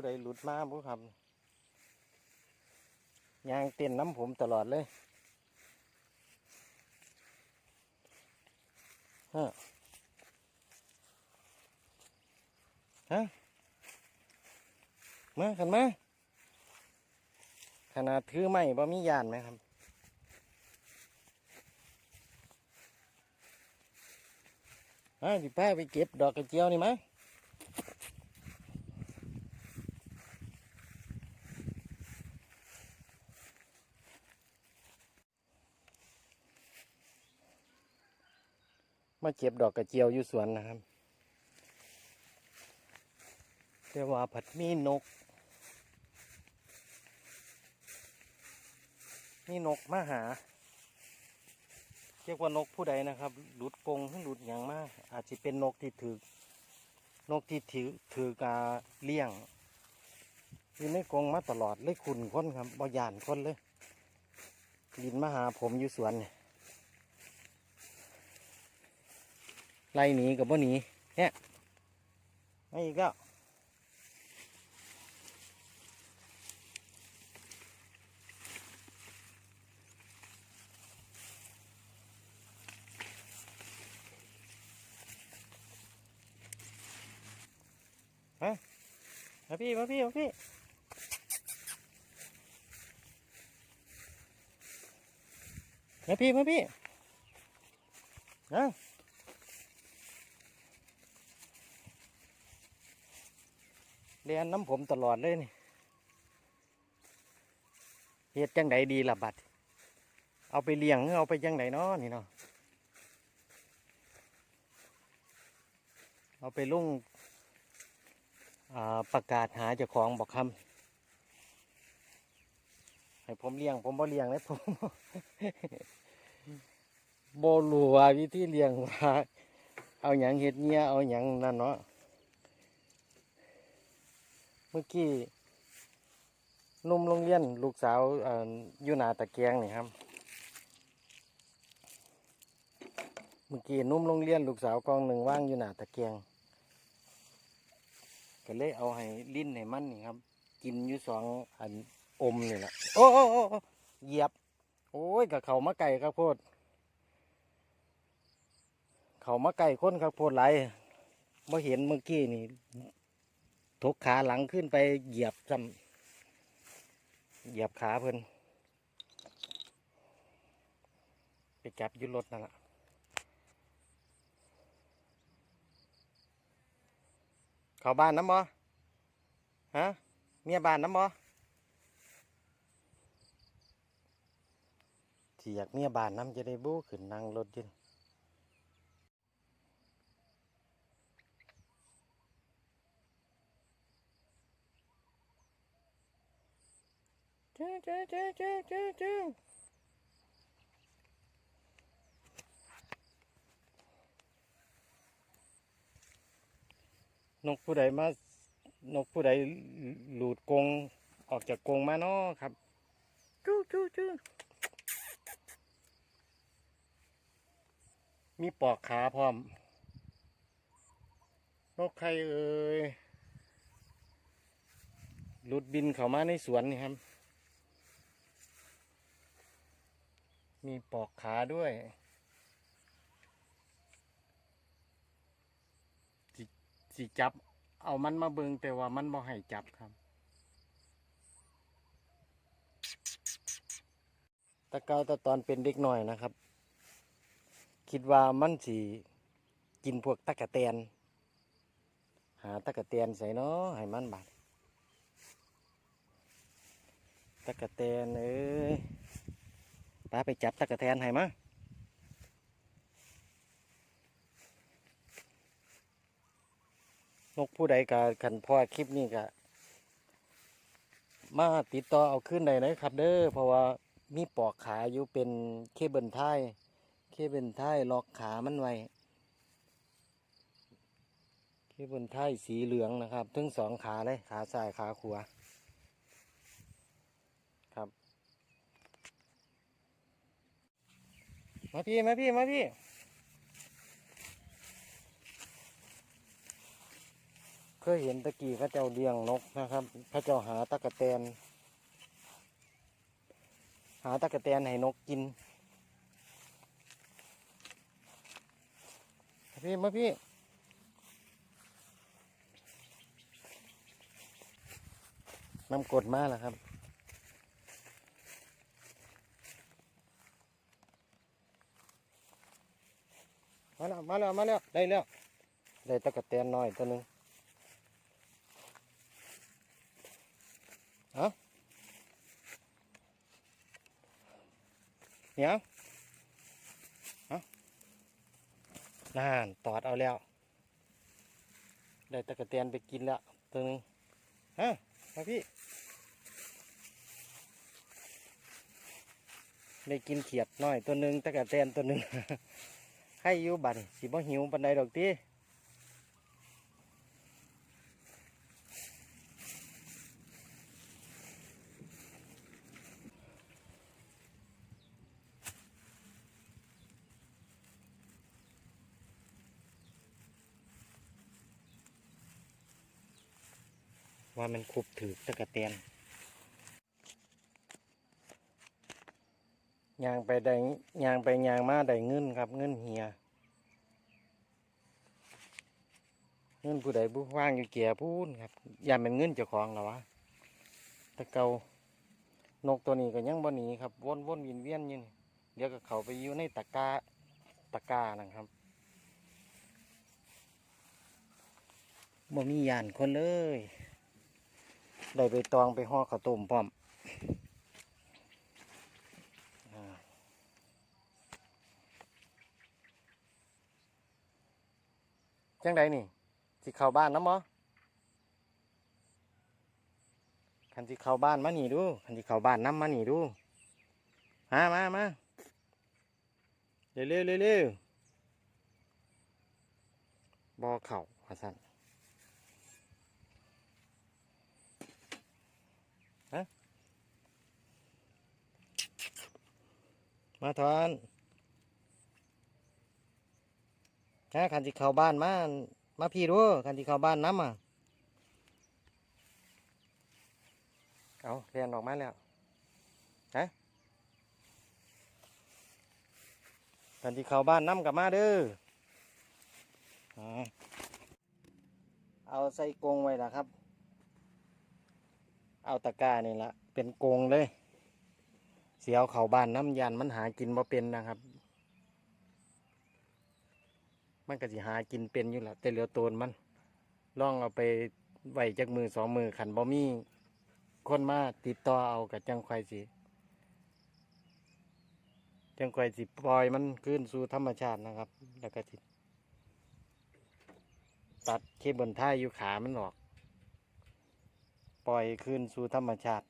ผู้ใดหลุดมาผู้ครับยางเต้นน้ำผมตลอดเลยฮะฮะมาขันมาขนาดถือไม่บ่มียานไหมครับอ่าสิพาไปเก็บดอกกระเจียวนี่มั้ย มาเก็บดอกกระเจียวอยู่สวนนะครับแต่ว่าผัดมีนก มีนกมาหาเรียกว่านกผู้ใดนะครับหลุดกรงหรือหลุดอย่างมาก อาจจะเป็นนกที่ถือนกที่ถือถือกาเลี้ยงอยู่ในกรงมาตลอดเลยขุนคนครับบ่ยานคนเลยบินมาหาผมอยู่สวนเนี่ย ไล่หนีกับบ่หนีเนี่ยไม่อีกแล้วมาพี่ มาพี่ มาพี่ มาพี่ มาพี่นะ เรียนน้ำผมตลอดเลยนี่เฮ็ดจังไดดีล่ะบัด เอาไปเลี้ยงเอาไปจังไดเนาะนี่เนาะ เอาไปลุ่งประกาศหาเจ้าของบอกคำให้ผมเลี้ยง ผมบ่เลี้ยงเลยผมบ่รู้ว่าวิธีเลี้ยงว่าเอาหยังเห็ดเงี้ยเอาหยังนั่นเนาะ มื่อกี้นุ่มโรงเรียนลูกสาวออยู่หนาตะเกียงนี่ครับ เมื่อกี้นุ่มโรงเรียนลูกสาวกองหนึ่งว่างอยู่หนาตะเกียงก็เลยเอาให้ลิ้นให้มันนี่ครับ กินอยู่สองอันอมนี่แหละโอ้โอ้โอ้เหยียบ โอ้ยกับเขามาไก่ครับโพดเขามาไก่คนครับโพดไหลมาเห็นเมื่อกี้นี่ ทกขาหลังขึ้นไปเหยียบซ้ำเหยียบขาเพิ่นไปจับยุรถนั่นแหละเข้าบ้านน้ำบ่ฮะเมียบ้านน้ำบ่ที่อยากเมียบ้านน้ำจะได้บู้ขึ้นนั่งรถยิน จ้าจ้าจ้าจ้าจ้านกผู้ใดมานกผู้ใดหลุดกรงออกจากกรงมาเนาะครับจู้จู้จู้มีปอกขาพร้อม นกใครเอ่ยหลุดบินเข้ามาในสวนนี่ครับ มีปอกขาด้วย สิสิจับ เอามันมาเบิงแต่ว่ามันบ่ให้จับครับ ตะเกาตะตอนเป็นเด็กหน่อยนะครับ คิดว่ามันสิกินพวกตะกะแตน หาตะกะแตนใส่เนาะให้มันบาดตะกะแตนเอ้ย ป้าไปจับตะกะแตนให้มานกผู้ใดกะขันพ่อคลิปนี้กะมาติดต่อเอาขึ้นได้นะครับ เด้อเพราะว่ามีปอกขาอยู่เป็นเคเบิลไทยเคเบิลไทยล็อกขามันไว้เคเบิลไทยสีเหลืองนะครับทั้งสองขาเลยขาซ้ายขาขวาครับ มาพี่มาพี่มาพี่เคยเห็นตะกี้เข้าเจ้าเลี้ยงนกนะครับเข้าเจ้าหาตะกะแตน หาตะกะแตนให้นกกินมาพี่มาพี่น้ำกดมาแล้วครับ มาแล้วมาแล้วมาแล้วได้แล้วได้ตะกะแตนน้อยตัวหนึงเอาเดี๋ยวเอาน่านตอดเอาแล้ว ได้ตะกะแตนไปกินแล้วตัวหนึงฮะมาพี่ได้กินเขียดน้อยตัวหนึงตะกะแตนตัวหนึง ใครอยู่บัดนี่สิบ่หิวปันใดดอกติว่ามันคุบถือตะกะเตียน ยางไปได้ยางไปยางมาได้เงินครับเงินเฮียเงินผู้ใดผู้ว่างอยู่เกียพูนครับย่าเป็นเงินเจ้าของหรอวะแตะเกานกตัวนี้ก็ยังบ่หนีครับวนวนวินเวียนอยู่นี่เดี๋ยวก็เขาไปอยู่ในตะกาตะกร้านะครับบ่มียานคนเลย ได้ไปตองไปห่อข้าวต้มพร้อม จังใดนี่สิเข้าบ้านน้ำมอคันสิเข้าบ้านมาหนีดูคันสิเข้าบ้านน้ำมาหนีดูมามามาเร็วเร็วเร็วบอเข่าว่าสั่นฮะมาทอน ฮะคันสิเข้าบ้านมามาพี่ดูคันที่เข้าบ้านน้ำอะเอาเรียนออกมาแล้วฮะคันที่เข้าบ้านน้ำกลับมาเด้อเอาใส่กรงไว้นะครับ เอาตะกร้านี่ละเป็นกรงเลย เสียวเข้าบ้านน้ำยันมันหากินบ่เป็นนะครับ มันก็สิหากินเป็นอยู่แหละแต่เหลือโตนมันล่องเอาไปไหวจักมือสองมือขันบ่มีคนมาติดต่อเอากับจังควายสิจังควายสิปล่อยมันขึ้นสู่ธรรมชาตินะครับ แล้วก็สิตัดเคเบิลท้ายอยู่ขามันออก ปล่อยขึ้นสู่ธรรมชาติ